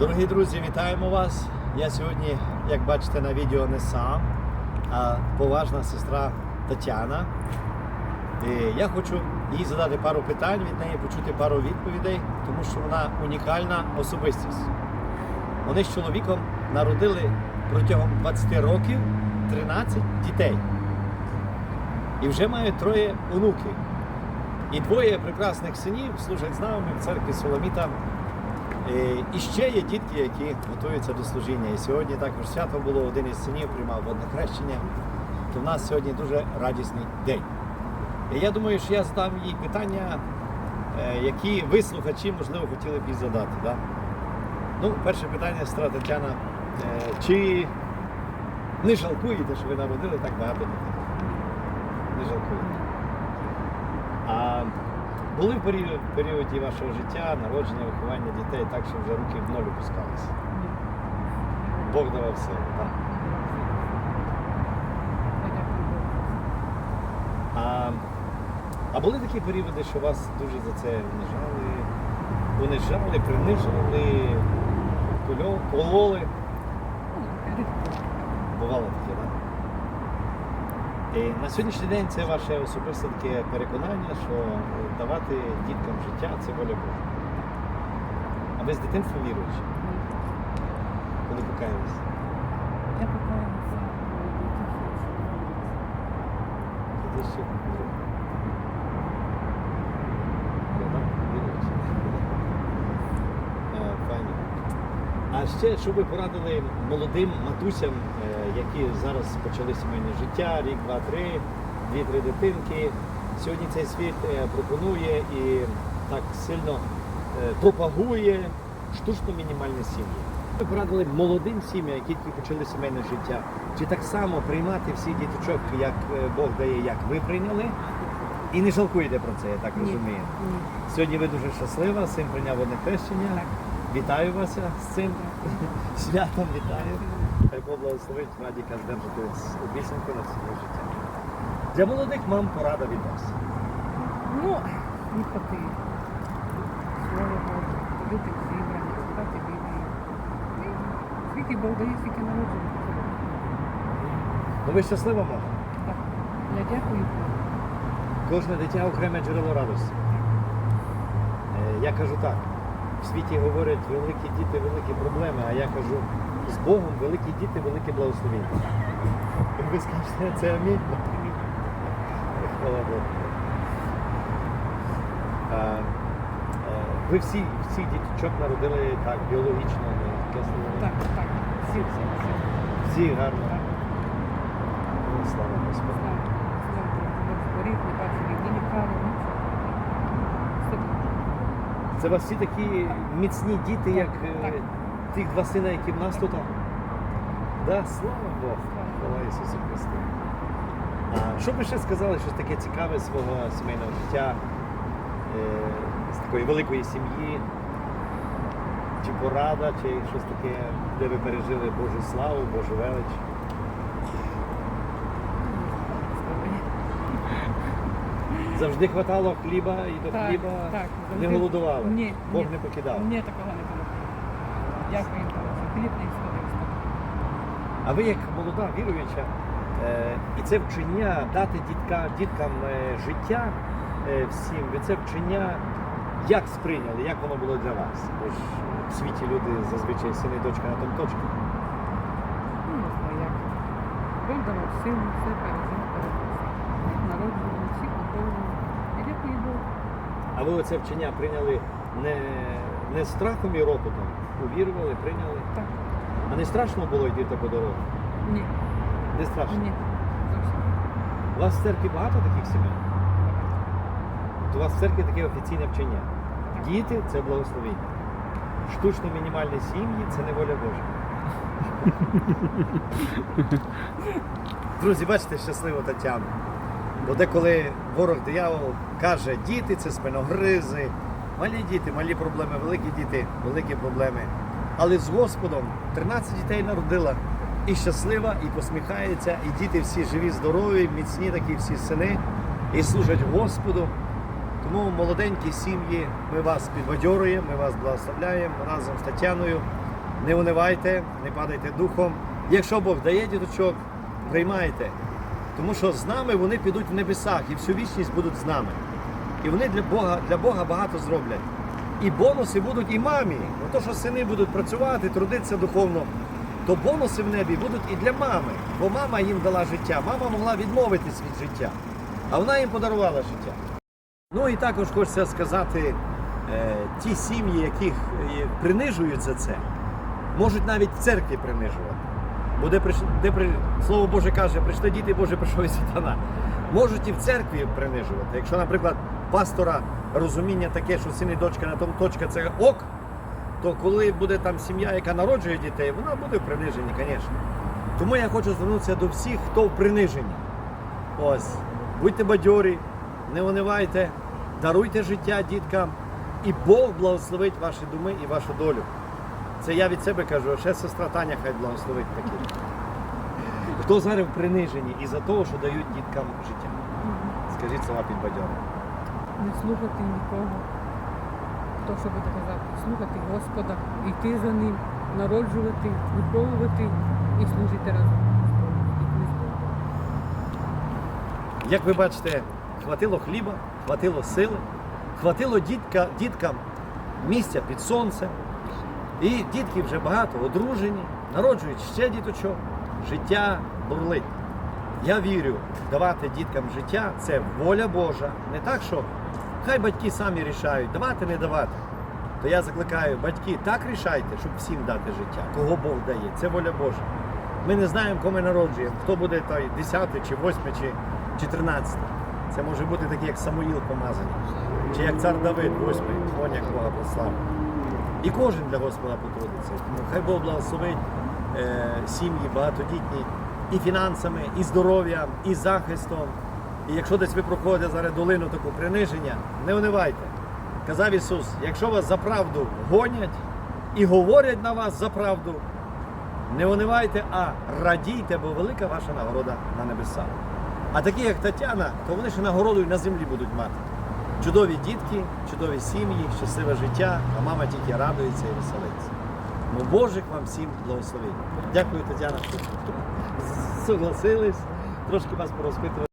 Дорогі друзі, вітаємо вас. Я сьогодні, як бачите на відео, не сам, а поважна сестра Тетяна. І я хочу їй задати пару питань, від неї почути пару відповідей, тому що вона унікальна особистість. Вони з чоловіком народили протягом 20 років 13 дітей. І вже мають троє онуків. І двоє прекрасних синів служать з нами в церкві Соломіта. Е, І ще є дітки, які готуються до служіння. І сьогодні також свято було, один із синів приймав водне хрещення. То в нас сьогодні дуже радісний день. І я думаю, що я задам їй питання, е, які ви, слухачі, можливо, хотіли б їй задати. Да? Ну, перше питання, сестра Тетяна. Е, Чи не жалкуєте, що ви народили так багато дітей? Не жалкуєте. А були в період, періоді вашого життя, народження, виховання дітей, так що вже руки в ноль опускалися. Бог давав силу, так? А, а були такі періоди, що вас дуже за це унижали, унижали, принижували, кололи. Бувало таке, так? І на сьогоднішній день це ваше особисте таке переконання, що давати діткам життя це воля Божа. А ви з дитинства віруючі, коли покаялися? Я покаялася Тоді ще віруючі. Ну, так, віруючі. Е, Файно. А ще, що ви порадили молодим матусям, е, які зараз почали сімейне життя, рік, два, три, дві-три дитинки. Сьогодні цей світ е, пропонує і так сильно е, пропагує штучно мінімальні сім'ї. Ви порадили молодим сім'ям, які тільки почали сімейне життя, чи так само приймати всі діточок, як Бог дає, як ви прийняли, і не жалкуєте про це, я так Ні. розумію. Ні. Сьогодні ви дуже щаслива, син прийняв одне хрещення. Вітаю вас з цим святом, вітаю. Хай Бог благословить Радіка здержати обіцянку на своє життя. Для молодих мам порада від вас. Ну, слухати слово Боже, ходити в зібрання, читати Біблію. Скільки Бог дає, скільки народження. Ну ви щаслива мама. Так. Я дякую Богу. Кожне дитя окреме джерело радості. Е, Я кажу так. В світі говорять великі діти, великі проблеми, а я кажу, з Богом великі діти, велике благословіння. І ви скажете, це амінь. Хвала Богу. Ви всі, всі діточок народили так, біологічно, не. Так, так. Всі, всі, всі. Всі гарно. Слава Господу. Так. Слава Богу. Не хворів, не бачив ні лікарів, нічого. Все добре. Це у вас всі такі міцні діти, як е, так. тих два сина, які в нас тут. Да, слава Богу. Слава Ісусу Христу. А що б ви ще сказали, щось таке цікаве свого сімейного життя, е, з такої великої сім'ї? Чи порада, чи щось таке, де ви пережили Божу славу, Божу велич? Завжди хватало хліба і до Так, хліба так, не завжди. голодували. Ні, Бог ні. не покидав. Ні, такого не було. Дякую Богу. Хліб не історично. А ви як молода віруюча, е, і це вчення дати дітка, діткам е, життя е, всім, ви це вчення як сприйняли, як воно було для вас? Бо ж в світі люди зазвичай сини і дочка на тому точці. Ну, не знаю як. Бог давав силу, все пережив, пережив. Народжували, всі готові. Я дякую Богу. А ви оце вчення прийняли не, не страхом і ропотом, увірували, прийняли. Так. А не страшно було йти таку дорогу? Ні, Не страшно. ні. У вас в церкві багато таких сімей? От у вас в церкві таке офіційне вчення. Діти це благословення. Штучно мінімальні сім'ї це не воля Божа. Друзі, бачите, щасливо Тетяну. Бо деколи ворог диявол каже, діти це спиногризи, малі діти, малі проблеми, великі діти, великі проблеми. Але з Господом 13 дітей народила і щаслива, і посміхається, і діти всі живі, здорові, міцні такі всі сини, і служать Господу. Тому молоденькі сім'ї, ми вас підбадьорюємо, ми вас благословляємо разом з Тетяною. Не унивайте, не падайте духом. Якщо Бог дає діточок, приймайте. Тому що з нами вони підуть в небесах і всю вічність будуть з нами. І вони для Бога, для Бога багато зроблять. І бонуси будуть і мамі. Ну, то, що сини будуть працювати, трудитися духовно, то бонуси в небі будуть і для мами. Бо мама їм дала життя. Мама могла відмовитись від життя, а вона їм подарувала життя. Ну і також хочеться сказати, е, ті сім'ї, яких е, принижують за це, можуть навіть в церкві принижувати. Бо де, приш... де при... Слово Боже каже, прийшли діти Боже, прийшов і сатана. Можуть і в церкві принижувати. Якщо, наприклад, пастора розуміння таке, що син і дочка на тому точка це ок, то коли буде там сім'я, яка народжує дітей, вона буде в приниженні, звісно. Тому я хочу звернутися до всіх, хто в приниженні. Ось, будьте бадьорі, не унивайте, даруйте життя діткам, і Бог благословить ваші думи і вашу долю. Це я від себе кажу, а ще сестра Таня хай благословить такі. Хто зараз в приниженні із-за того, що дають діткам життя? Скажіть слова підбадьорення. Не слухати нікого. Хто що буде казати? Слухати Господа, йти за ним, народжувати, виховувати і служити разом. Як ви бачите, хватило хліба, хватило сили, хватило дітка, діткам місця під сонцем. І дітки вже багато одружені, народжують ще діточок, життя бурлить. Я вірю, давати діткам життя це воля Божа. Не так, що хай батьки самі рішають, давати, не давати. То я закликаю, батьки, так рішайте, щоб всім дати життя, кого Бог дає. Це воля Божа. Ми не знаємо, кого ми народжуємо, хто буде той 10 чи 8 чи, чи 13. Це може бути такий, як Самуїл помазаний, чи як цар Давид, 8, конь, як Бога прославив. І кожен для Господа потрудиться. Тому хай Бог благословить е, сім'ї багатодітні і фінансами, і здоров'ям, і захистом. І якщо десь ви проходите зараз долину таку приниження, не унивайте. Казав Ісус, якщо вас за правду гонять і говорять на вас за правду, не унивайте, а радійте, бо велика ваша нагорода на небесах. А такі, як Тетяна, то вони ще нагороду на землі будуть мати. Чудові дітки, чудові сім'ї, щасливе життя, а мама тільки радується і веселиться. Ну, Божик вам всім благословить. Дякую, Тетяна, що согласились. Трошки вас порозпитували.